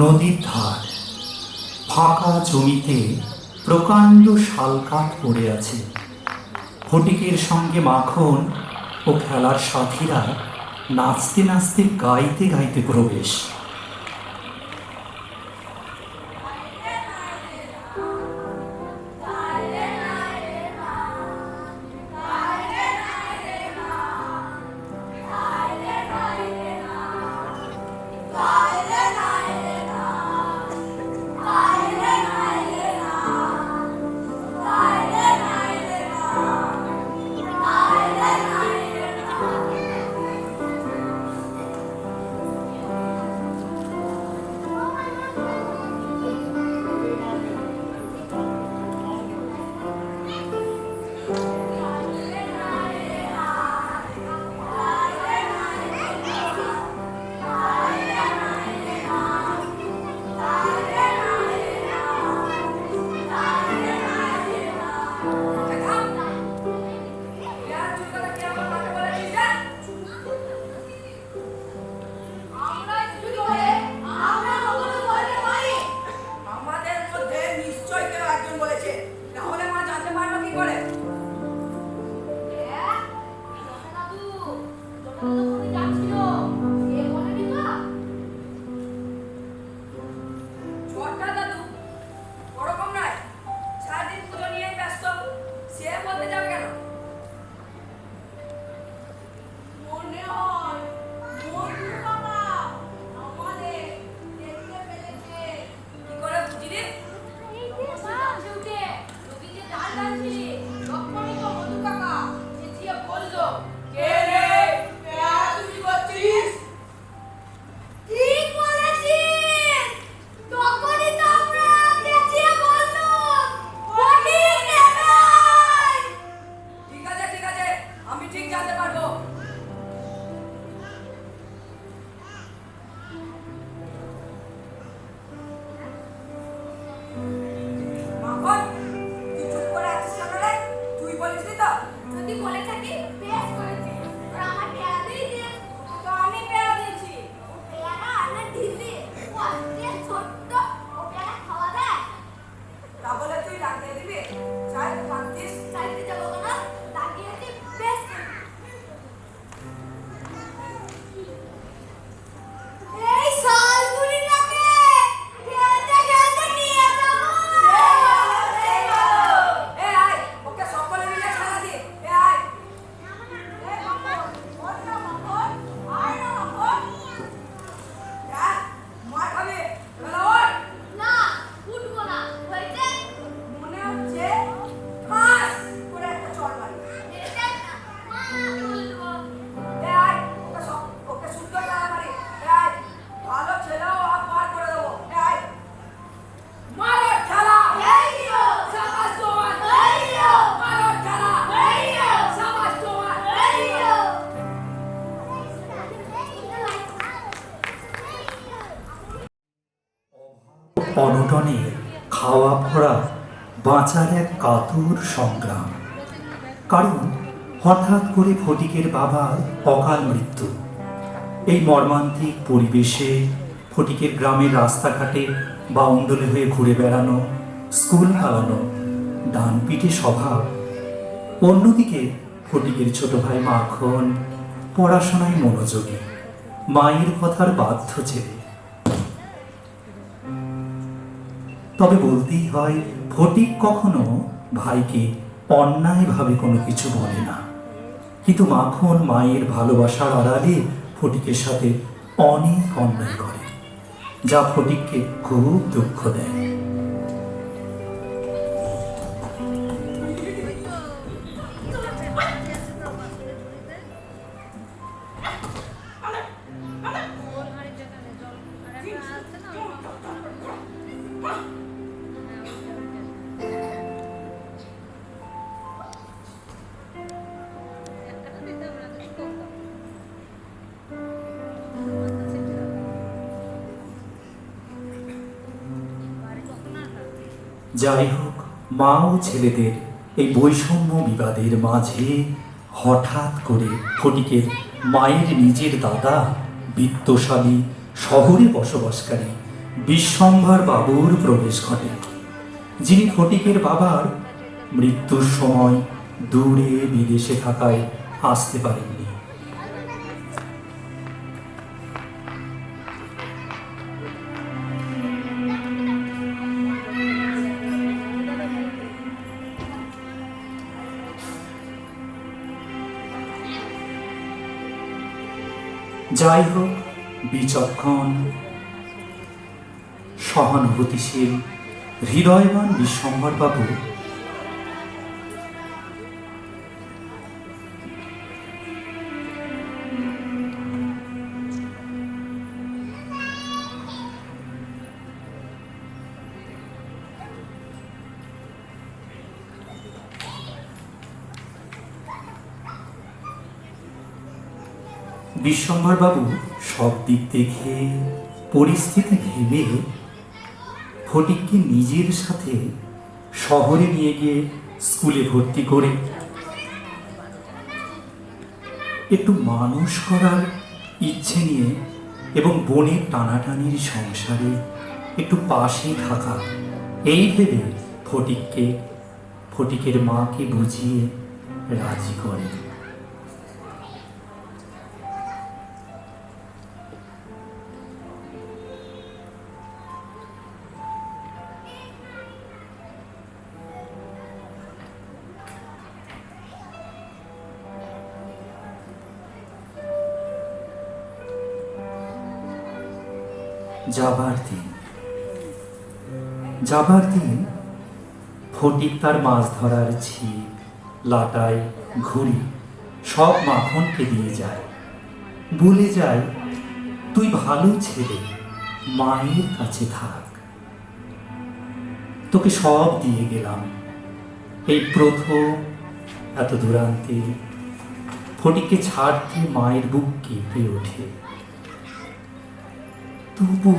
নদীর ধার, ফাঁকা জমিতে প্রকাণ্ড শালকাঠ পড়ে আছে। ফটিকের সঙ্গে মাখন ও খেলার সাথীরা নাচতে নাচতে গাইতে গাইতে প্রবেশ। বাঁচার এক কাতর সংগ্রাম। কারণ হঠাৎ করে ফটিকের বাবার অকাল মৃত্যু। এই মর্মান্তিক পরিবেশে ফটিকের গ্রামের রাস্তাঘাটে বাউন্ডলে হয়ে ঘুরে বেড়ানো, স্কুল হারানো ডান পিঠে স্বভাব অন্যদিকে ফটিকের ছোট ভাই মাখন পড়াশোনায় মনোযোগী, মায়ের কথার বাধ্য ছেলে। তবে বলতেই হয় ফটিক কখনো ভাইকে অন্যায়ভাবে কোনো কিছু বলে না। কিন্তু মাখন মায়ের ভালোবাসার আড়ালে ফটিকের সাথে অনেক অন্যায় করে, যা ফটিককে খুব দুঃখ দেয়। যাই হোক মা ও ছেলেদের এই বৈষম্য বিবাদের মাঝে হঠাৎ করে ফটিকের মায়ের নিজের দাদা, বিত্তশালী, শহরে বসবাসকারী বিশ্বম্ভর বাবুর প্রবেশ ঘটে। যিনি ফটিকের বাবার মৃত্যুর সময় দূরে বিদেশে থাকায় আসতে পারেননি। যাই হোক বিচক্ষণ সহানুভূতিশীল হৃদয়বান বিশ্বম্বর বাবু বিশ্বম্বর বাবু সব দিক দেখে, পরিস্থিতি ভেবে ফটিককে নিজের সাথে শহরে নিয়ে গিয়ে স্কুলে ভর্তি করে। একটু মানুষ করার ইচ্ছে নিয়ে এবং বোনের টানাটানির সংসারে একটু পাশে থাকা, এই ভেবে ফটিককে, ফটিকের মাকে বুঝিয়ে রাজি করে। যাবার দিন। যাবার দিন ফটিক তার মাছ ধরার ছিপ লাটাই ঘুড়ি, সব মাখনকে দিয়ে যায়। বলে যায়, তুই ভালো ছেলে, মায়ের কাছে থাক। তোকে সব দিয়ে গেলাম। এই প্রথম এত দূরান্তে ফটিককে ছাড়তে মায়ের বুক কেঁপে ওঠে। তবু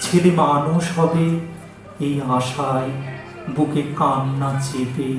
ছেলে মানুষ হবে এই আশায় বুকে কান্না চেপে,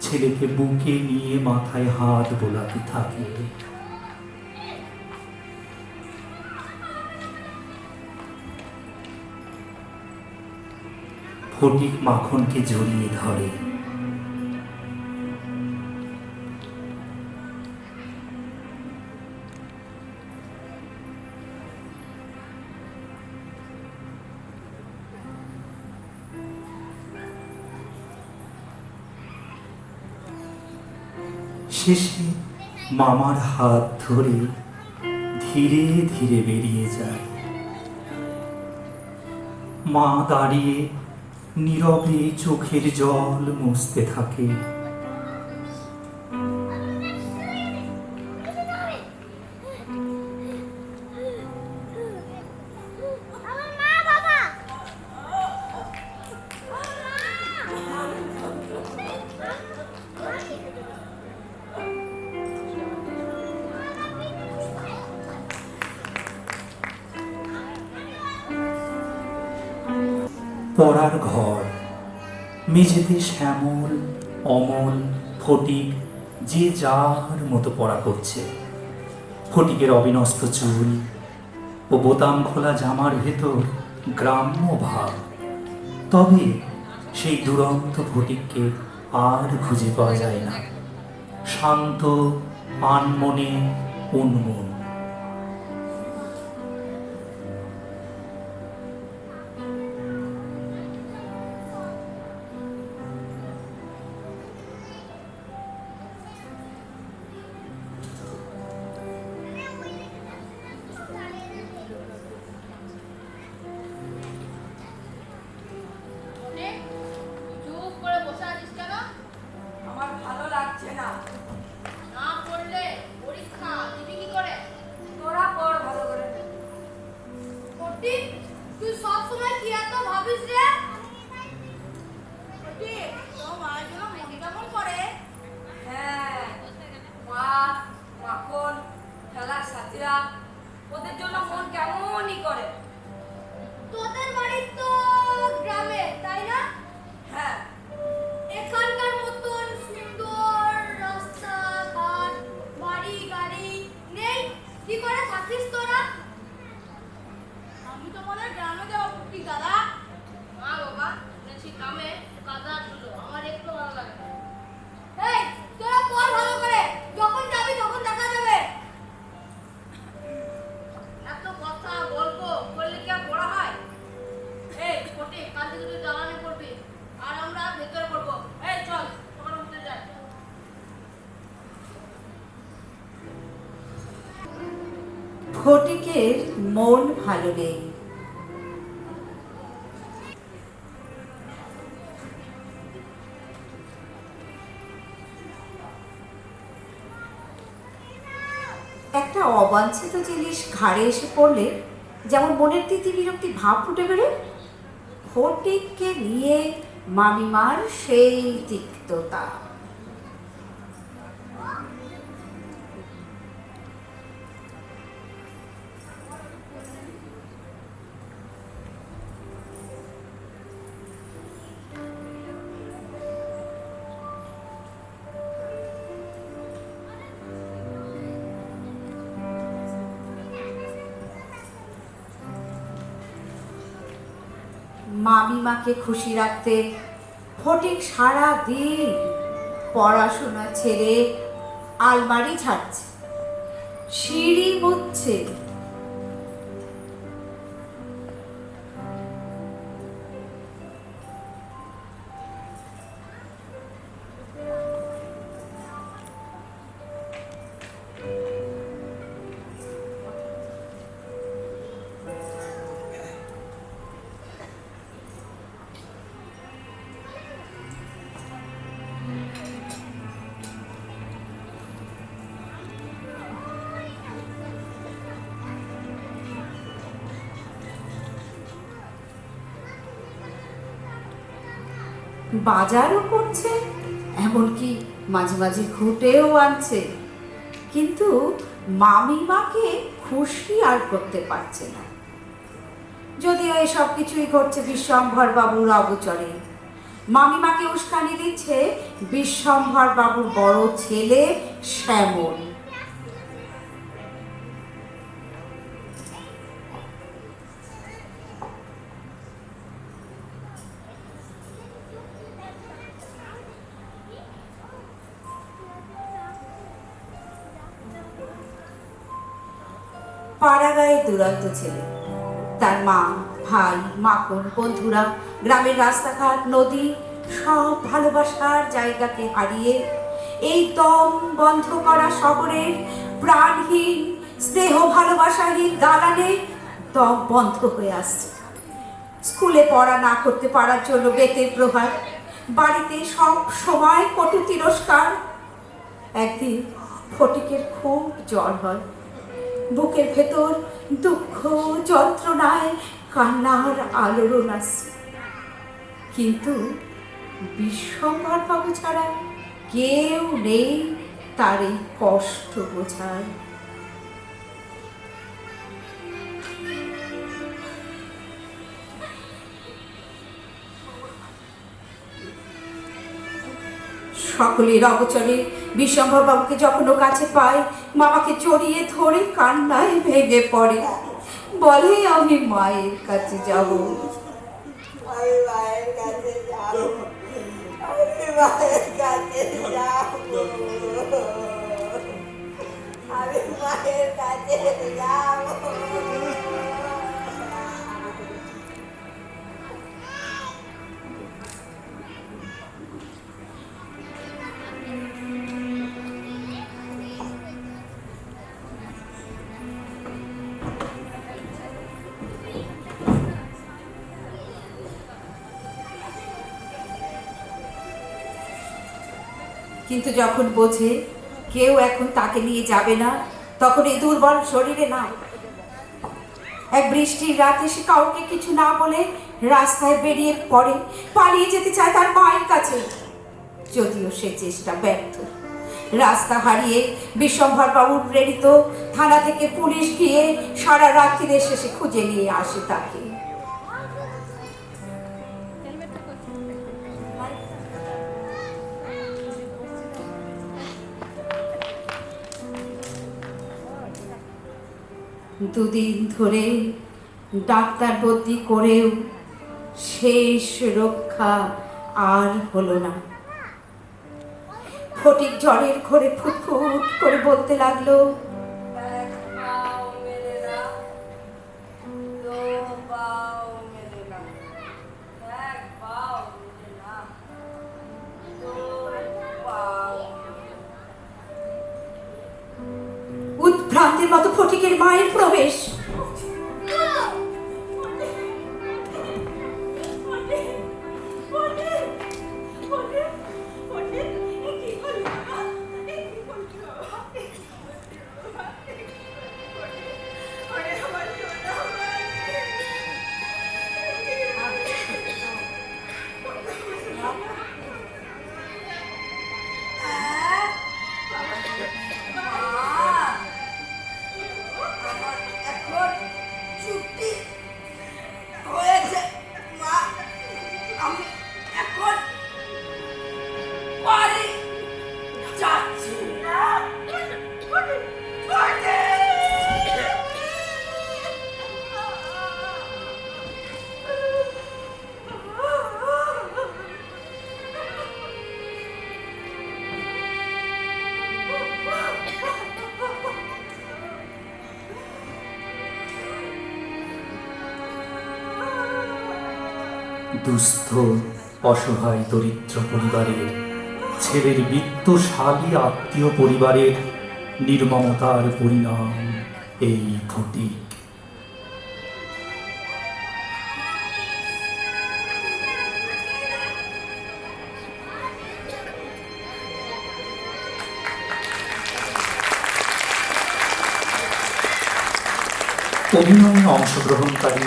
ছেলেকে বুকে নিয়ে মাথায় হাত বোলাতে থাকে। ফটিক মাখনকে জড়িয়ে ধরে। শেষে মামার হাত ধরে ধীরে ধীরে বেরিয়ে যায়। মা দাঁড়িয়ে নীরবে চোখের জল মুছতে থাকে। মেঝেতে শ্যামল, অমল, ফটিক, যে যার মতো পড়া করছে। ফটিকের অবিনস্ত চুল ও বোতাম খোলা জামার ভেতর গ্রাম্য ভাব। তবে সেই দুরন্ত ফটিককে আর খুঁজে পাওয়া যায় না। শান্ত, আনমনে উন্মন ফটিকের মন ভালো নেই। একটা অবাঞ্ছিত জিনিস ঘাড়ে এসে পড়লে যেমন মনের তিতি বিরক্তি ভাব ফুটে বেরোয় ফটিককে নিয়ে মামিমার সেই তিক্ততা। মামিমাকে খুশি রাখতে ফটিক সারা দিন পড়াশোনা ছেড়ে আলমারি ছাড়ছে সিঁড়ি মুচ্ছে বাজারও করছে, এমনকি মাঝে মাঝে ঘুটেও আনছে। কিন্তু মামিমাকে খুশি আর করতে পারছে না। যদিও এই সব কিছুই ঘটছে বিশ্বম্ভর বাবুর অগোচরে। মামিমাকে উস্কানি দিচ্ছে বিশ্বম্ভর বাবুর বড় ছেলে শ্যামল। পাড়াগাঁয়ের দুরন্ত ছেলে। তার মা, ভাই মাখন বন্ধুরা, গ্রামের রাস্তাঘাট, নদী, সব ভালোবাসার জায়গাকে হারিয়ে এই দম বন্ধ করা শহরের প্রাণহীন, স্নেহ ভালোবাসাহীন দালানে দম বন্ধ হয়ে আসছে। স্কুলে পড়া না করতে পারার জন্য বেতের প্রভাব বাড়িতে সব সময় কটু তিরস্কার। একদিন ফটিকের খুব জ্বর হয়। বুকের ভেতর দুঃখ, যন্ত্রণায়, কান্নার আলোড়ন আসছে কিন্তু বিশ্বম্বর বাবু ছাড়া কেউ নেই তার এই কষ্ট বোঝায় সকলের অগচরে বিশ্বম্ভর বাবুকে যখন ও কাছে পায়, মামাকে চড়িয়ে ধরে কান্নায় ভেঙে পড়ে। বলে, আমি মায়ের কাছে যাব। মায়ের কাছে যাব। মায়ের কাছে যাব। আমি মায়ের কাছে যাব। কিন্তু যখন বোঝে কেউ এখন তাকে নিয়ে যাবে না, তখন এই দুর্বল শরীরে না। এক বৃষ্টির রাতে সে কাউকে কিছু না বলে রাস্তায় বেরিয়ে পড়ে, পালিয়ে যেতে চায় তার মায়ের কাছে। যদিও সে চেষ্টা ব্যর্থ। রাস্তা হারিয়ে বিশ্বম্ভর বাবুর প্রেরিত থানা থেকে পুলিশ গিয়ে সারা রাত্রিরে শেষে খুঁজে নিয়ে আসে তাকে। দুদিন ধরে ডাক্তার ভর্তি করেও শেষ রক্ষা আর হলো না। ফটিক জ্বরের ঘরে ফুটফুট করে বলতে লাগল উদ্ভ্রান্তের মতো ফটিকের মায়ের প্রবেশ। দুস্থ, অসহায় দরিদ্র পরিবারের, ছেলের বিত্তশালী আত্মীয় পরিবারের নির্মমতার পরিণাম এই ফটিক। অভিনয়ে অংশগ্রহণকারী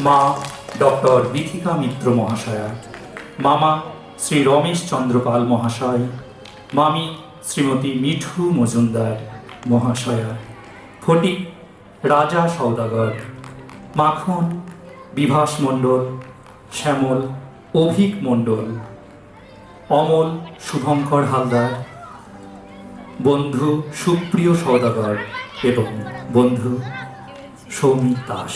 মা ডক্টর বিথিকা মিত্র মহাশয়া, মামা শ্রী রমেশ চন্দ্রপাল মহাশয়, মামি শ্রীমতী মিঠু মজুমদার মহাশয়া, ফটিক রাজা সৌদাগর মাখন বিভাস মণ্ডল, শ্যামল অভিক মণ্ডল, অমল শুভঙ্কর হালদার, বন্ধু সুপ্রিয় সৌদাগর এবং বন্ধু সৌমিক দাস।